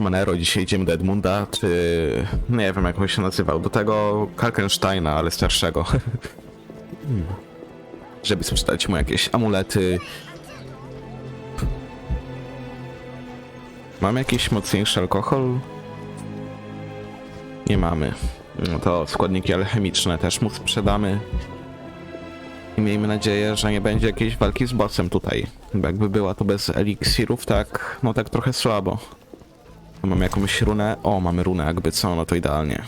Manero, dzisiaj idziemy do Edmunda, czy... nie wiem jak on się nazywał, do tego Kalkensteina, ale starszego. Żeby sprzedać mu jakieś amulety. Mamy jakiś mocniejszy alkohol? Nie mamy. No to składniki alchemiczne też mu sprzedamy. I miejmy nadzieję, że nie będzie jakiejś walki z bossem tutaj. Bo jakby była to bez eliksirów, tak, no tak trochę słabo. Mamy jakąś runę? O, mamy runę jakby co, no to idealnie.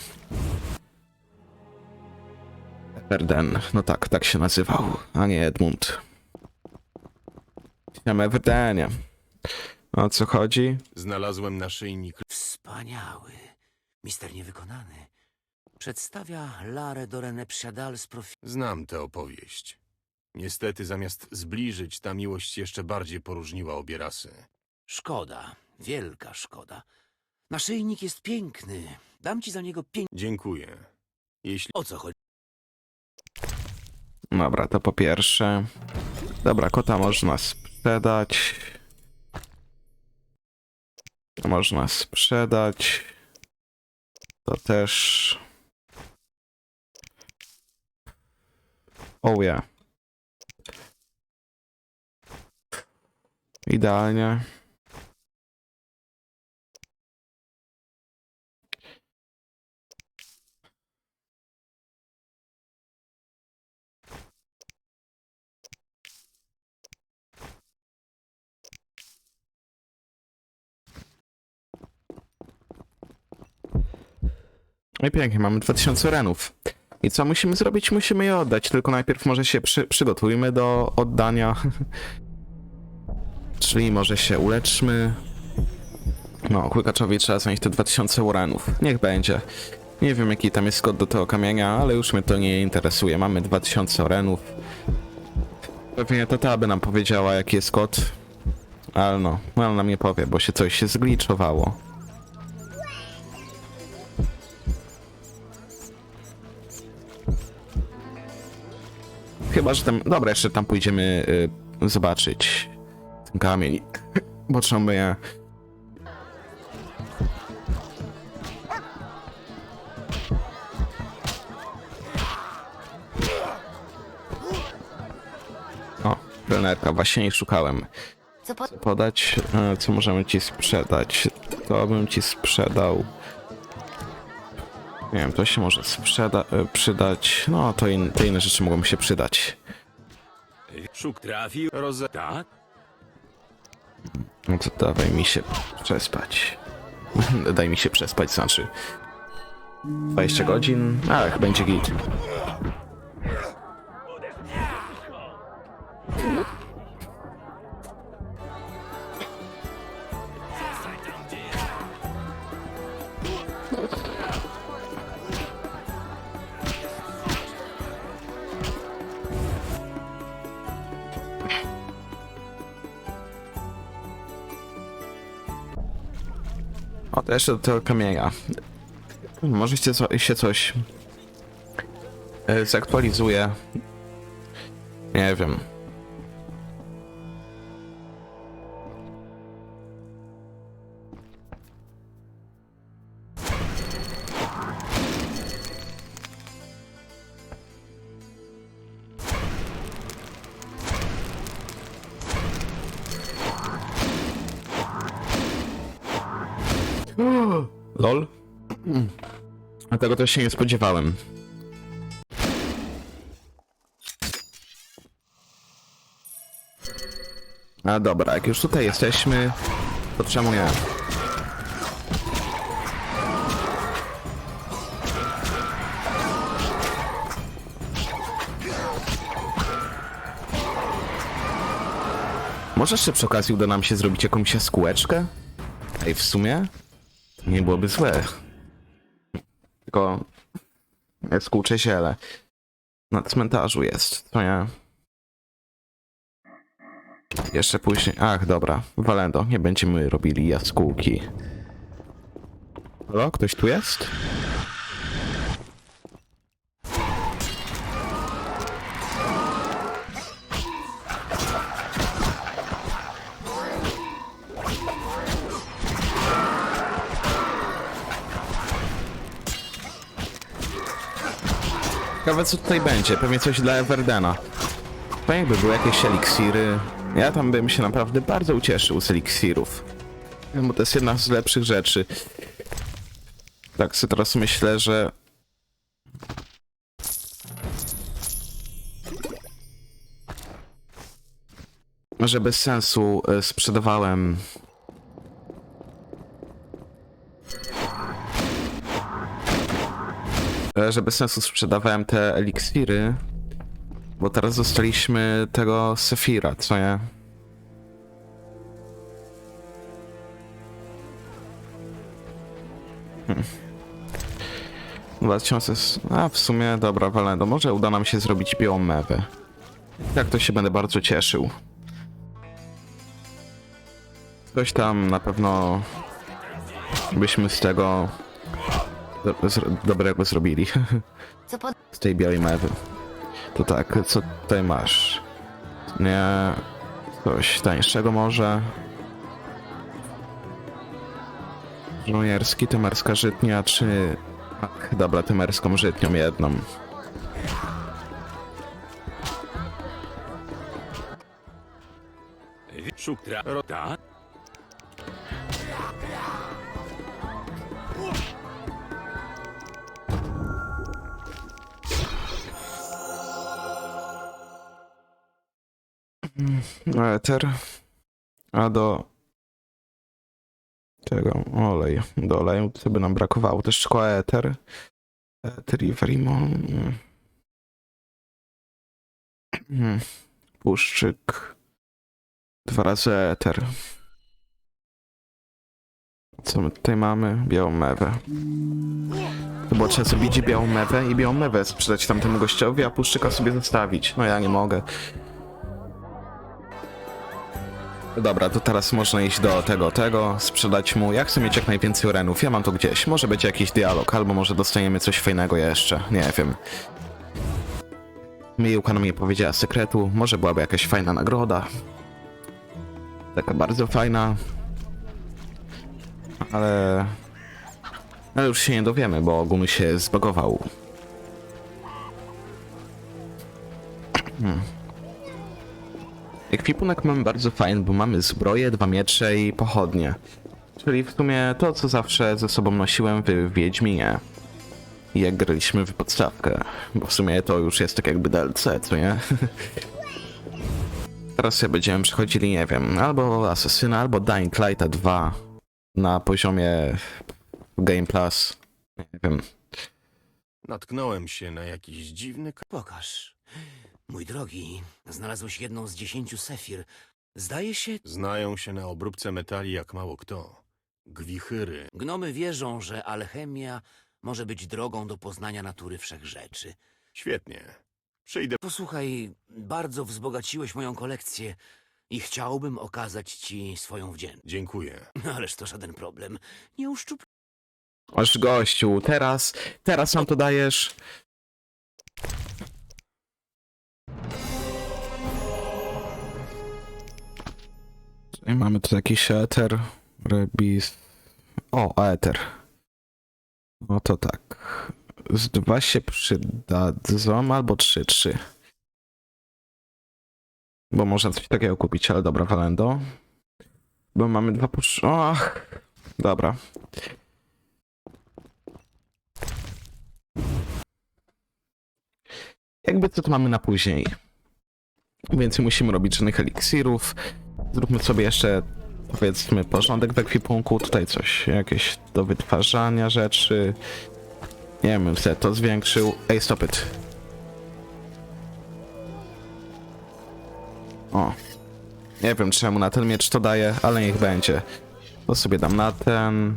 Everden, no tak, tak się nazywał, a nie Edmund. Siema Everdenie. O co chodzi? Znalazłem naszyjnik. Wspaniały. Mister niewykonany. Przedstawia Larę Dorenę Psiadal z profi... Znam tę opowieść. Niestety, zamiast zbliżyć, ta miłość jeszcze bardziej poróżniła obie rasy. Szkoda. Wielka szkoda. Naszyjnik jest piękny. Dam ci za niego pięć... Dziękuję. Jeśli O co chodzi? Dobra, to po pierwsze. Dobra, kota można sprzedać. Można sprzedać. To też. Oh yeah. Idealnie. No i pięknie, mamy 2000 renów. I co musimy zrobić? Musimy je oddać, tylko najpierw może się przy, przygotujmy do oddania. Czyli może się uleczmy. No, kłykaczowi trzeba zanieść te 2000 uranów. Niech będzie. Nie wiem jaki tam jest kod do tego kamienia, ale już mnie to nie interesuje. Mamy 2000 orenów. Pewnie to ta by nam powiedziała jaki jest kod. Ale no, no ona nam nie powie, bo się coś się zgliczowało. Chyba, że tam. Dobra, jeszcze tam pójdziemy y, zobaczyć ten kamień. Bo trzeba je. O, trenerka, właśnie jej szukałem. Co po... Podać, e, co możemy ci sprzedać? To bym ci sprzedał. Nie wiem, to się może sprzeda e, przydać. No, to in, te inne rzeczy mogą mi się przydać. Szuk trafił. roze... Tak? No to dawaj mi się przespać. Daj mi się przespać, znaczy 20 godzin. Ach, będzie git. O, jeszcze do tego kamienia. Może się, co, się coś e, zaktualizuje. Nie wiem. Tego też się nie spodziewałem. A dobra, jak już tutaj jesteśmy, to czemu nie? Może jeszcze przy okazji uda nam się zrobić jakąś jaskółeczkę? Ej, w sumie nie byłoby złe. Tylko jaskółcze ziele. Na cmentarzu jest, to nie? Jeszcze później. Ach, dobra. Walendo, nie będziemy robili jaskółki. Halo, ktoś tu jest? Ciekawe co tutaj będzie, pewnie coś dla Everdena. Fajnie by były jakieś eliksiry. Ja tam bym się naprawdę bardzo ucieszył z eliksirów. Bo to jest jedna z lepszych rzeczy. Tak sobie teraz myślę, że... Że bez sensu e, sprzedawałem e, że bez sensu sprzedawałem te eliksiry, bo teraz dostaliśmy tego Sefira, co nie? Hmm. 2000... s- A, w sumie, dobra, Valendo, może uda nam się zrobić białą mewę. Tak to się będę bardzo cieszył. Coś tam na pewno byśmy z tego dobrego zrobili. Co pod... z tej białej mewy. To tak, co tutaj masz? Nie... Coś tańszego może? Żołnierski, temerska żytnia, czy... Ach, dobra, temerską żytnią jedną. Szuktra. Rota. Eter. A do... Tego, olej. Do oleju to by nam brakowało. Też szkoła eter. Eter i Verimon. Mm. Puszczyk. Dwa razy eter. Co my tutaj mamy? Białą mewę. To było trzeba zrobić białą mewę i białą mewę sprzedać tamtemu gościowi, a puszczyka sobie zostawić. No ja nie mogę. Dobra, to teraz można iść do tego, tego, sprzedać mu. Ja chcę mieć jak najwięcej renów, ja mam to gdzieś. Może być jakiś dialog, albo może dostaniemy coś fajnego jeszcze, nie wiem. Myjuka nam nie powiedziała sekretu, może byłaby jakaś fajna nagroda. Taka bardzo fajna. Ale... Ale już się nie dowiemy, bo ogun się zbagował. Ekwipunek mamy bardzo fajny, bo mamy zbroję, dwa miecze i pochodnie. Czyli w sumie to, co zawsze ze sobą nosiłem w Wiedźminie. Jak graliśmy w podstawkę. Bo w sumie to już jest tak jakby DLC, co nie? Teraz sobie będziemy przechodzili, nie wiem, albo Asesyna, albo Dying Lighta 2 na poziomie Game Plus. Nie wiem. Natknąłem się na jakiś dziwny... Pokaż. Mój drogi, znalazłeś jedną z dziesięciu sefir. Zdaje się, Znają się na obróbce metali jak mało kto. Gwichyry. gnomy wierzą, że alchemia może być drogą do poznania natury wszechrzeczy. Świetnie. Przyjdę... Posłuchaj, bardzo wzbogaciłeś moją kolekcję i chciałbym okazać ci swoją wdzięczność. Dziękuję. Ależ to żaden problem. Nie uszczup... Aż gościu, teraz, teraz nam to dajesz. Mamy tu jakiś eter, rebis. O, eter. No to tak. Z dwa się przydadzą, albo trzy, trzy. Bo można coś takiego kupić, ale dobra, Valendo. Bo mamy dwa pusz... Ach, dobra. Jakby co to mamy na później. Więcej musimy robić żadnych eliksirów. Zróbmy sobie jeszcze, powiedzmy, porządek w ekwipunku. Tutaj coś, jakieś do wytwarzania rzeczy. Nie wiem, sobie to zwiększył. Ej, stop it. O. Nie wiem czemu na ten miecz to daje, ale niech będzie. To sobie dam na ten.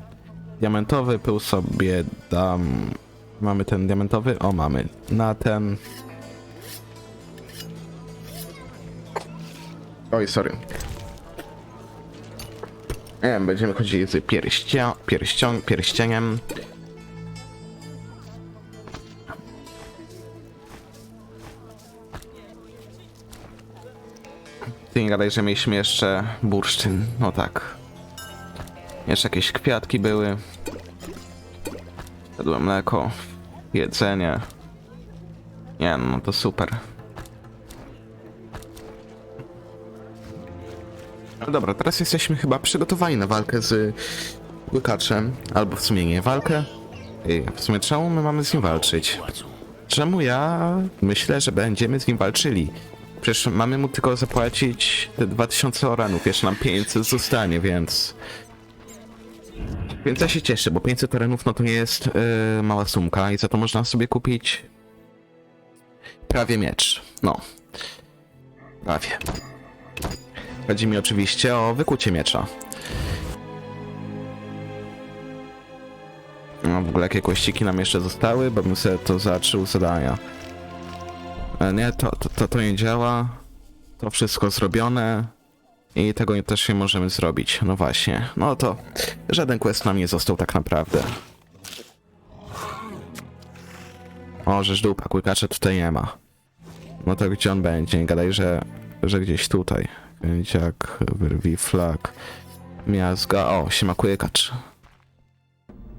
Diamentowy pył sobie dam. Mamy ten diamentowy? O, mamy. Na ten. Oj, sorry. Nie będziemy chodzili z pierścia, pierścią, pierścieniem. Ty nie gadaj, że mieliśmy jeszcze bursztyn. No tak. Jeszcze jakieś kwiatki były. Jadłem mleko, jedzenie. Nie, no to super. No dobra, teraz jesteśmy chyba przygotowani na walkę z łykaczem. Albo w sumie nie walkę. Ej, w sumie czemu my mamy z nim walczyć? Czemu ja myślę, że będziemy z nim walczyli? Przecież mamy mu tylko zapłacić te 2000 oranów, jeszcze nam 500 zostanie, więc... Więc ja się cieszę, bo 500 oranów no to nie jest yy, mała sumka i za to można sobie kupić prawie miecz. No. Prawie. Chodzi mi oczywiście o wykucie miecza. No w ogóle jakie kościki nam jeszcze zostały, bo bym sobie to zaczął zadania. E, Nie, to, to, to, to nie działa. To wszystko zrobione. I tego też nie możemy zrobić. No właśnie. No to żaden quest nam nie został tak naprawdę. O, żeż dupa, kłykacza tutaj nie ma. No to gdzie on będzie? Nie gadaj, że, że gdzieś tutaj. Kędziak, wyrwi flag, miazga. O, siema kłykacz.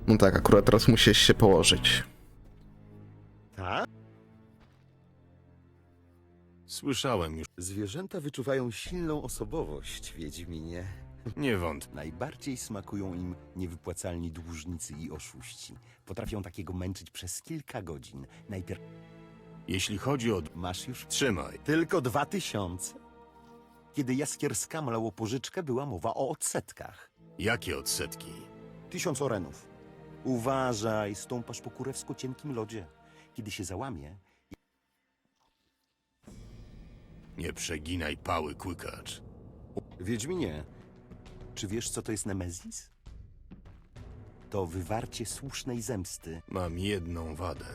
No tak, akurat teraz musisz się położyć. Tak? Słyszałem już. Zwierzęta wyczuwają silną osobowość, Wiedźminie. Nie wątpię. Najbardziej smakują im niewypłacalni dłużnicy i oszuści. Potrafią takiego męczyć przez kilka godzin. Najpierw Jeśli chodzi o... masz już Trzymaj. tylko dwa tysiące. Kiedy Jaskier skamlał pożyczkę, była mowa o odsetkach. Jakie odsetki? Tysiąc orenów. Uważaj, stąpasz po kurewsko cienkim lodzie. Kiedy się załamie, Nie przeginaj pały, kłykacz. Wiedźminie, czy wiesz, co to jest Nemezis? To wywarcie słusznej zemsty. Mam jedną wadę.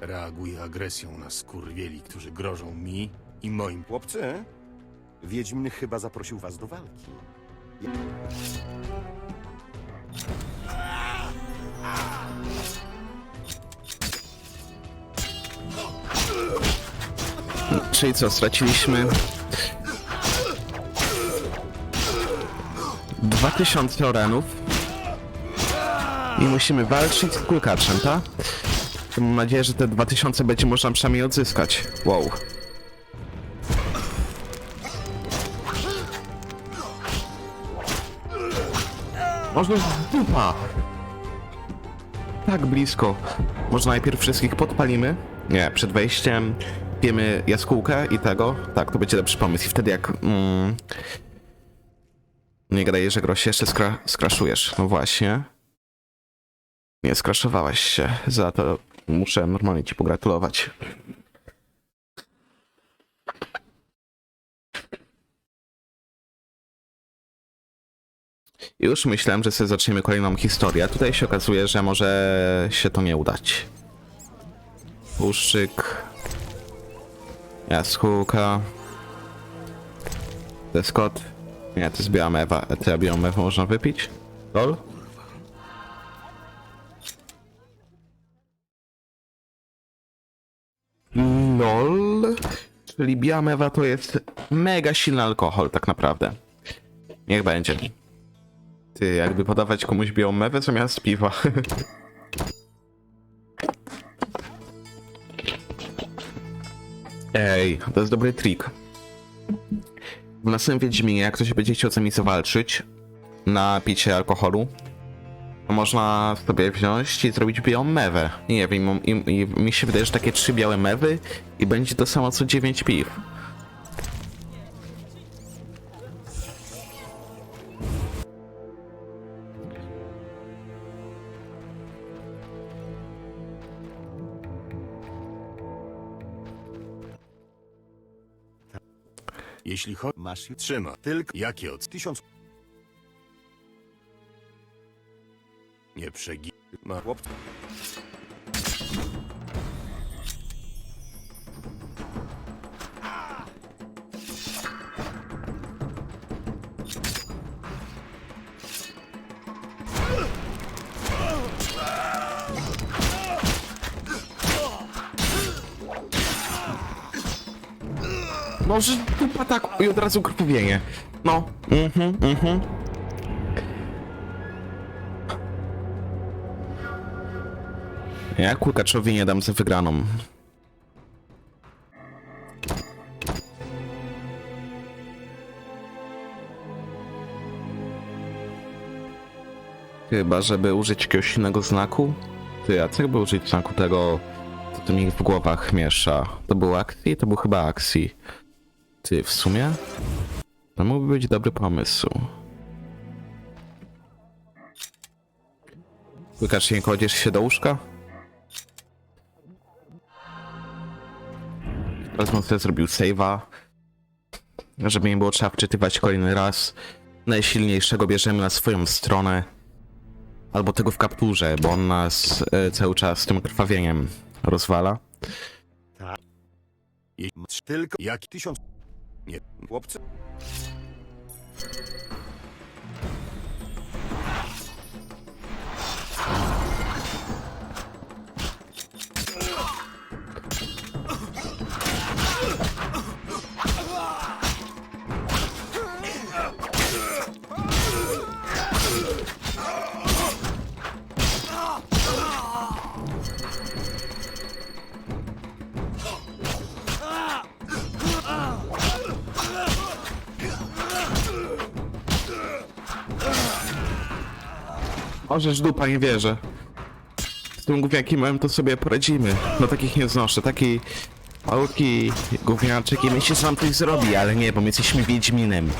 Reaguję agresją na skurwieli, którzy grożą mi i moim... Chłopcy, Wiedźmin chyba zaprosił was do walki. Czyli co, straciliśmy... 2000 orenów. I musimy walczyć z kulkaczem, tak? Mam nadzieję, że te 2000 będzie można przynajmniej odzyskać. Wow. Można dupa! Tak blisko. Może najpierw wszystkich podpalimy? Nie, przed wejściem wiemy jaskółkę i tego. Tak, to będzie lepszy pomysł. I wtedy jak... Mm, nie gadaj, że grosie jeszcze skra skraszujesz. No właśnie. Nie skraszowałeś się. Za to muszę normalnie ci pogratulować. Już myślałem, że sobie zaczniemy kolejną historię. Tutaj się okazuje, że może się to nie udać. Puszczyk. Jaskółka. Deskot. Nie, to jest biała mewa. To ja białą mewę można wypić? Lol? LOL? Czyli biała mewa to jest mega silny alkohol tak naprawdę. Niech będzie. Ty, jakby podawać komuś białą mewę zamiast piwa. Ej, to jest dobry trik. W następnym Wiedźminie, jak ktoś będzie chciał z nami zawalczyć na picie alkoholu, to można sobie wziąć i zrobić białą mewę. Nie wiem, i, i, mi się wydaje, że takie trzy białe mewy i będzie to samo co 9 piw. Jeśli chodzi... Masz już Trzymaj. tylko Jakie od... tysiąc Nie przeginaj... Ma... No, że dupa tak i od razu krwawienie. No. Mhm, mhm. Ja kurkaczowi nie dam za wygraną. Chyba, żeby użyć jakiegoś innego znaku? Ty, a co chyba użyć znaku tego, co to mi w głowach miesza? To był akcji? To był chyba akcji. Ty, w sumie? To mógłby być dobry pomysł. Łykacz, nie kładziesz się do łóżka? Teraz bym sobie zrobił save'a. Żeby nie było trzeba wczytywać kolejny raz. Najsilniejszego bierzemy na swoją stronę. Albo tego w kapturze, bo on nas e, cały czas tym krwawieniem rozwala. Je- Tylko Jak tysiąc... Nie. Chłopcy... Możesz dupa, nie wierzę. Z tym gówniakiem to sobie poradzimy. No takich nie znoszę. Taki malutki gówniaczek i myślę, że nam coś zrobi, ale nie, bo my jesteśmy Wiedźminem.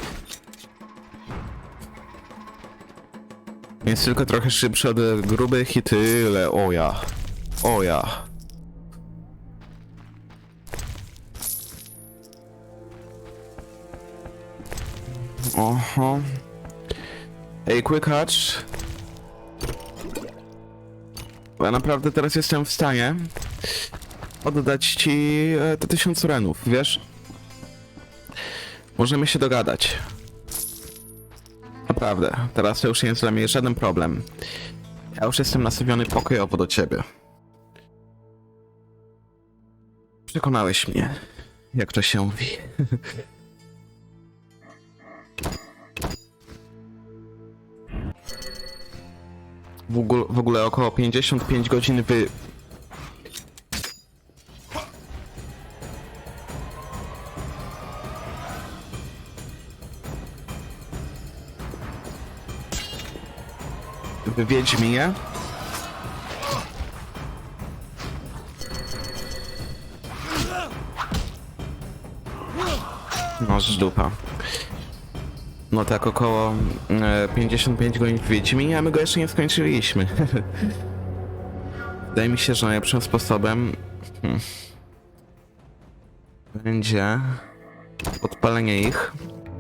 Jest tylko trochę szybszy od grubych i tyle. O ja. O ja. Oho. Ej, Quickhatch. Bo Ja naprawdę teraz jestem w stanie oddać ci e, te tysiąc renów, wiesz? Możemy się dogadać. Naprawdę, teraz to już nie jest dla mnie żaden problem. Ja już jestem nastawiony pokojowo do ciebie. Przekonałeś mnie, jak to się mówi. W ogóle, w ogóle około 55 godzin wy... W Wiedźminie? No, z dupa. No tak, około e, 55 godzin w Wiedźminie, a my go jeszcze nie skończyliśmy. Wydaje mi się, że najlepszym sposobem hmm, będzie podpalenie ich,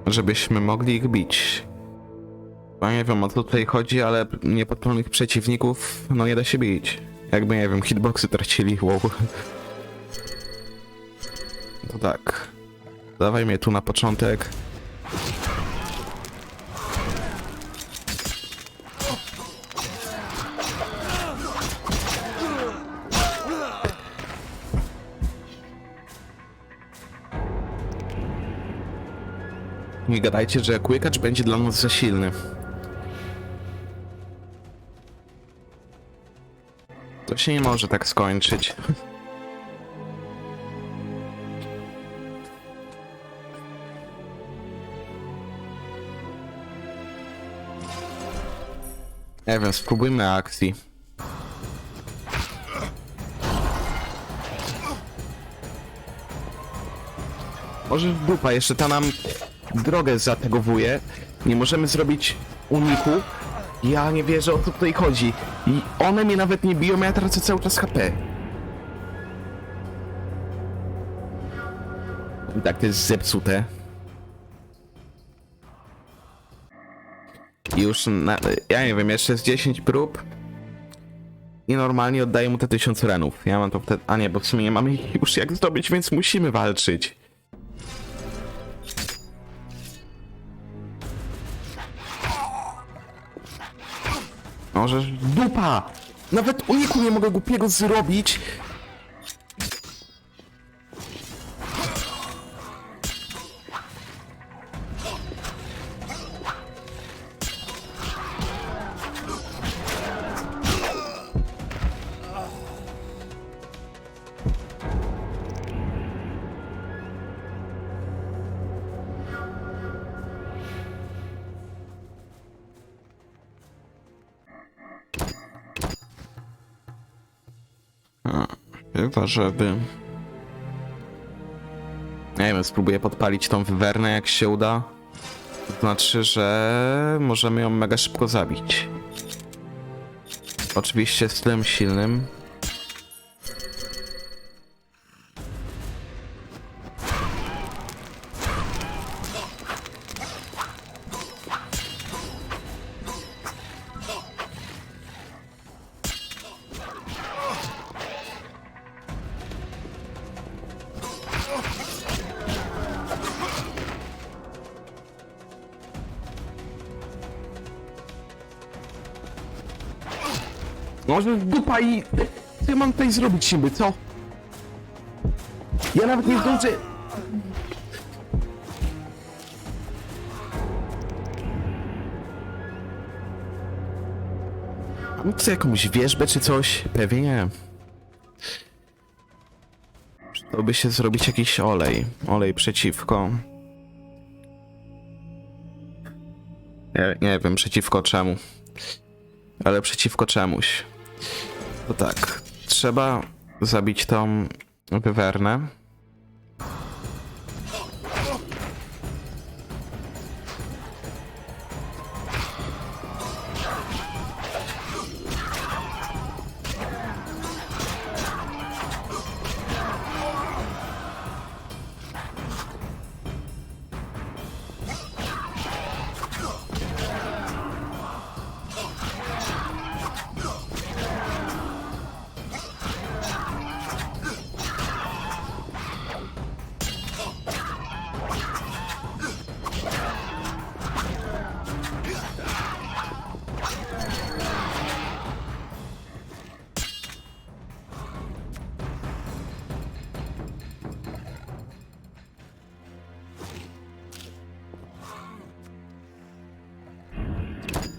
żebyśmy mogli ich bić. Bo nie wiem o co tutaj chodzi, ale niepodpalonych przeciwników no nie da się bić. Jakby nie wiem, hitboxy tracili, wow. To tak. Dawaj mnie tu na początek. Nie gadajcie, że Quickaч będzie dla nas za silny. To się nie może tak skończyć. Nie spróbujmy akcji. Może w dupa, jeszcze ta nam drogę zategowuje. Nie możemy zrobić uniku. Ja nie wierzę o co tutaj chodzi. I one mnie nawet nie biją, ja tracę cały czas HP. I tak to jest zepsute. Już na, ja nie wiem, jeszcze z 10 prób. I normalnie oddaję mu te 1000 renów. Ja mam to wtedy. A nie, bo w sumie nie mamy już jak zdobyć, więc musimy walczyć. Możesz dupa! Nawet uniku nie mogę głupiego zrobić. Żeby... Nie wiem, spróbuję podpalić tą wywernę, jak się uda. To znaczy, że możemy ją mega szybko zabić. Oczywiście stylem silnym. Może dupa i... Co ja mam tutaj zrobić niby, co? Ja nawet nie zdążę... Tu jakąś wieżbę czy coś? Pewnie nie. Się zrobić jakiś olej. Olej przeciwko... Nie, nie wiem przeciwko czemu ale przeciwko czemuś. To tak, trzeba zabić tą wywernę.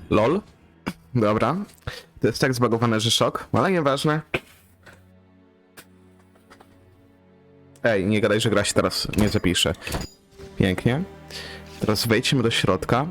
LOL. Dobra. To jest tak zbagowane, że szok, ale nieważne. Ej, nie gadaj, że gra się teraz nie zapisze. Pięknie. Teraz wejdźmy do środka.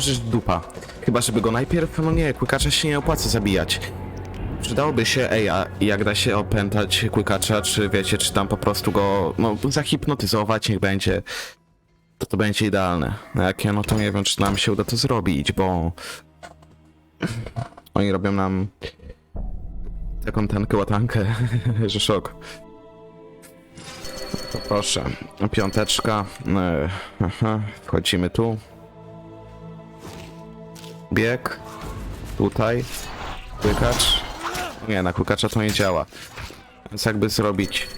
Możesz dupa. Chyba, żeby go najpierw, no nie, kłykacza się nie opłaca zabijać. Przydałoby się, ej, a jak da się opętać kłykacza, czy wiecie, czy tam po prostu go, no, zahipnotyzować, niech będzie, to to będzie idealne. A jak ja, no to nie wiem, czy nam się uda to zrobić, bo oni robią nam taką tankę łatankę, że szok. To proszę, piąteczka, e, aha, wchodzimy tu. Bieg. Tutaj. Klikacz. Nie, na klikacza to nie działa. Więc jakby zrobić...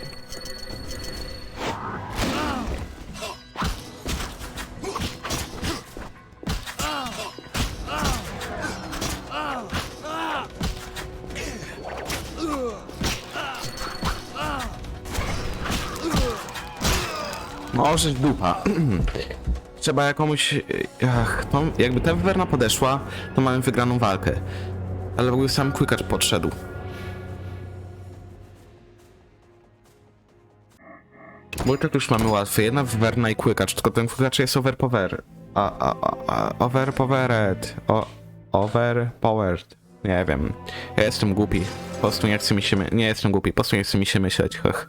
Może dupa. Trzeba jakąś... Ach, to, jakby ta wywerna podeszła, to mamy wygraną walkę. Ale w ogóle sam klikacz podszedł. Tak już mamy łatwiej. Jedna wywerna i klikacz, tylko ten klikacz jest overpower. A, a, a, overpowered. O, overpowered. Nie wiem. Ja jestem głupi. Po prostu nie chce mi się... Nie jestem głupi, po prostu nie chce mi się myśleć. Hech.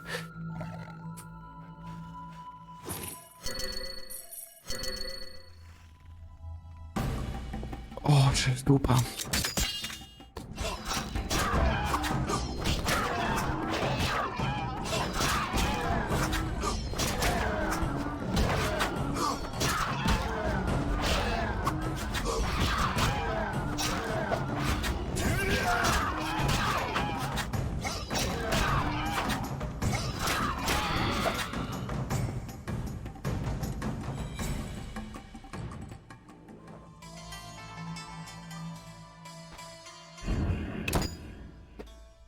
Dupa.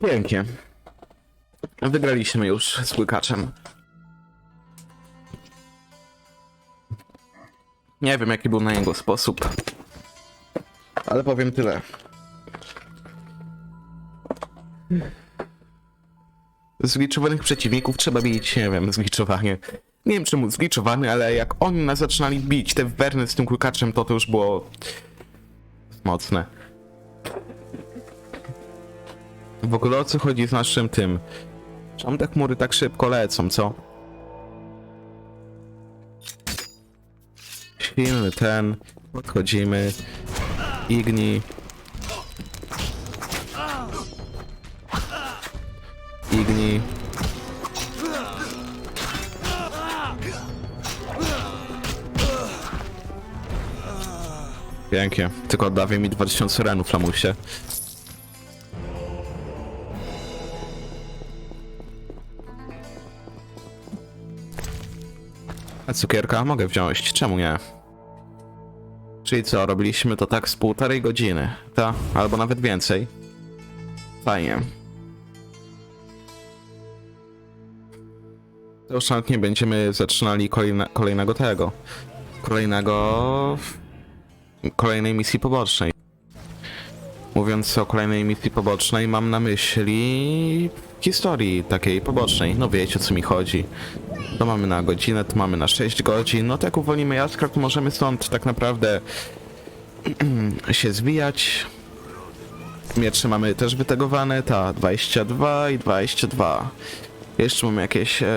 Pięknie. Wygraliśmy już z łykaczem. Nie wiem, jaki był na niego sposób. Ale powiem tyle. Zgliczowanych przeciwników trzeba bić, nie wiem, zgliczowanie. Nie wiem czemu zgliczowany, ale jak oni nas zaczynali bić, te werny z tym kulkaczem, to to już było mocne. W ogóle o co chodzi z naszym tym? Czemu te chmury tak szybko lecą, co? Silny ten, podchodzimy, igni. Igni. Pięknie. Tylko oddawię mi 2000 renów, lamusie. Cukierka mogę wziąć, czemu nie? Czyli co, robiliśmy to tak z półtorej godziny, ta, albo nawet więcej. Fajnie. To już nawet nie będziemy zaczynali kolejne, kolejnego tego. Kolejnego... Kolejnej misji pobocznej. Mówiąc o kolejnej misji pobocznej, mam na myśli historii takiej pobocznej. No wiecie o co mi chodzi. To mamy na godzinę, to mamy na 6 godzin. No to jak uwolnimy jaskra, to możemy stąd tak naprawdę się zwijać. Miecze mamy też wytegowane, ta 22 i 22. Jeszcze mamy jakieś e,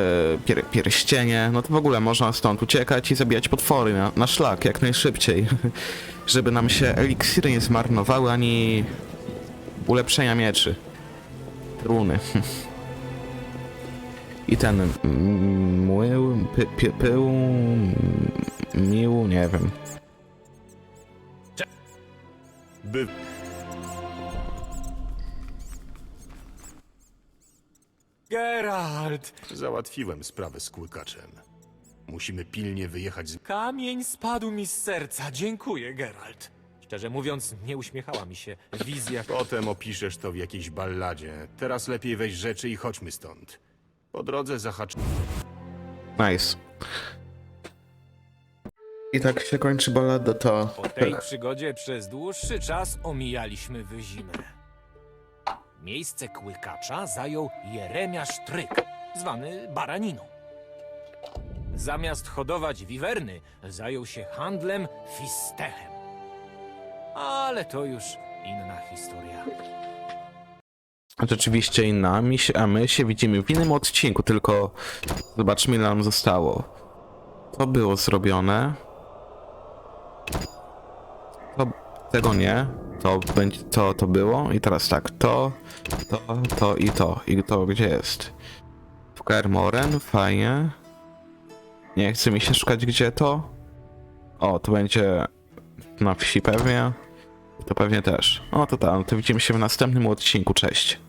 pier pierścienie, no to w ogóle można stąd uciekać i zabijać potwory na, na szlak jak najszybciej. Żeby nam się eliksiry nie zmarnowały, ani ulepszenia mieczy. Runy. I ten młył, py, py, pył, mił, nie wiem. By... Geralt! Załatwiłem sprawę z kłykaczem. Musimy pilnie wyjechać z... Kamień spadł mi z serca. Dziękuję, Geralt. Szczerze mówiąc, nie uśmiechała mi się wizja. Potem opiszesz to w jakiejś balladzie. Teraz lepiej weź rzeczy i chodźmy stąd. Po drodze zahacz... Nice. I tak się kończy ballada to... Po tej przygodzie przez dłuższy czas omijaliśmy wyzimę. Miejsce kłykacza zajął Jeremiasz Tryk, zwany Baraniną. Zamiast hodować wiwerny, zajął się handlem fistechem. Ale to już inna historia. Rzeczywiście inna, się, a my się widzimy w innym odcinku, tylko zobaczmy ile nam zostało. To było zrobione. To, tego nie. To będzie, to, to było. I teraz tak, to, to, to i to. I to gdzie jest? W Kermoren, fajnie. Nie chce mi się szukać gdzie to. O, to będzie na wsi pewnie. To pewnie też. O, to tam, to widzimy się w następnym odcinku, cześć.